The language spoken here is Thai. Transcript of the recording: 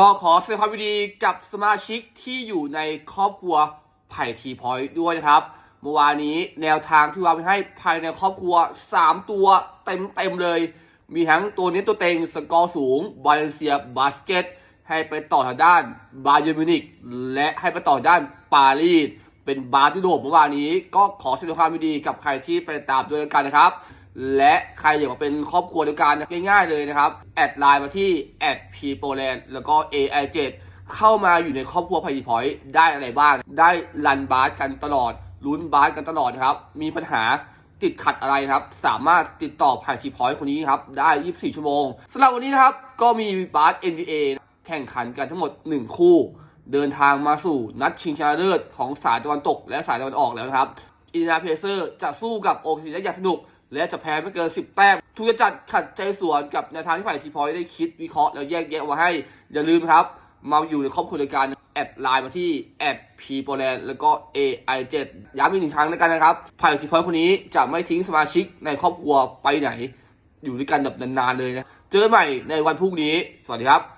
ก็ขอแสดงความยินดีกับสมาชิกที่อยู่ในครอบครัวไผ่ทีพอยต์ด้วยนะครับ เมื่อวานนี้แนวทางที่วางไว้ให้ภายในครอบครัว 3 ตัวเต็มเต็มๆเลย มีทั้งตัวนี้ตัวเต็งสกอร์สูงบาเลนเซียบาสเกตให้ไปต่อทางด้านบาเยอร์มิวนิกและให้ไปต่อด้านปารีสเป็นบาร์ที่โดดเมื่อวานนี้ ก็ขอแสดงความยินดีกับใครที่ไปตามด้วยกันนะครับ และใครอยากมาเป็นครอบครัวเดียวกันง่ายๆเลยนะครับ แอดไลน์มาที่แอดพีโปแลนด์แล้วก็ AI7 เข้ามาอยู่ในครอบครัวไพจีพอยต์ได้อะไรบ้าง ได้รันบาสกันตลอดลุ้นบาสกันตลอดนะครับ มีปัญหาติดขัดอะไรครับ สามารถติดต่อไพจีพอยต์คนนี้ครับ ได้ 24 ชั่วโมงสำหรับวันนี้นะครับ ก็มีบาส NBA แข่งขันกันทั้งหมด 1 คู่ เดินทางมาสู่นัดชิงชนะเลิศของสายตะวันตก และสายตะวันออกแล้วนะครับอินเดียนาเพเซอร์จะสู้กับโอเคซีได้อย่างสนุก และจะแพ้ไม่เกิน 10 แต้มทุกจะจัดขัดใจสวนกับแนวทางที่ฝ่ายทีพอยได้คิดวิเคราะห์แล้วแยกแยะมาให้ อย่าลืมครับ มาอยู่ในครอบครัวเดียกันแอดไลน์มาที่แอดพีโปแลนด์แล้วก็ AI7 ย้ำอีกหนึ่งครั้งแล้วกันนะครับฝ่ายทีพอยคนนี้จะไม่ทิ้งสมาชิกในครอบครัวไปไหน อยู่ด้วยกันแบบนานๆเลยนะ เจอกันใหม่ในวันพรุ่งนี้ สวัสดีครับ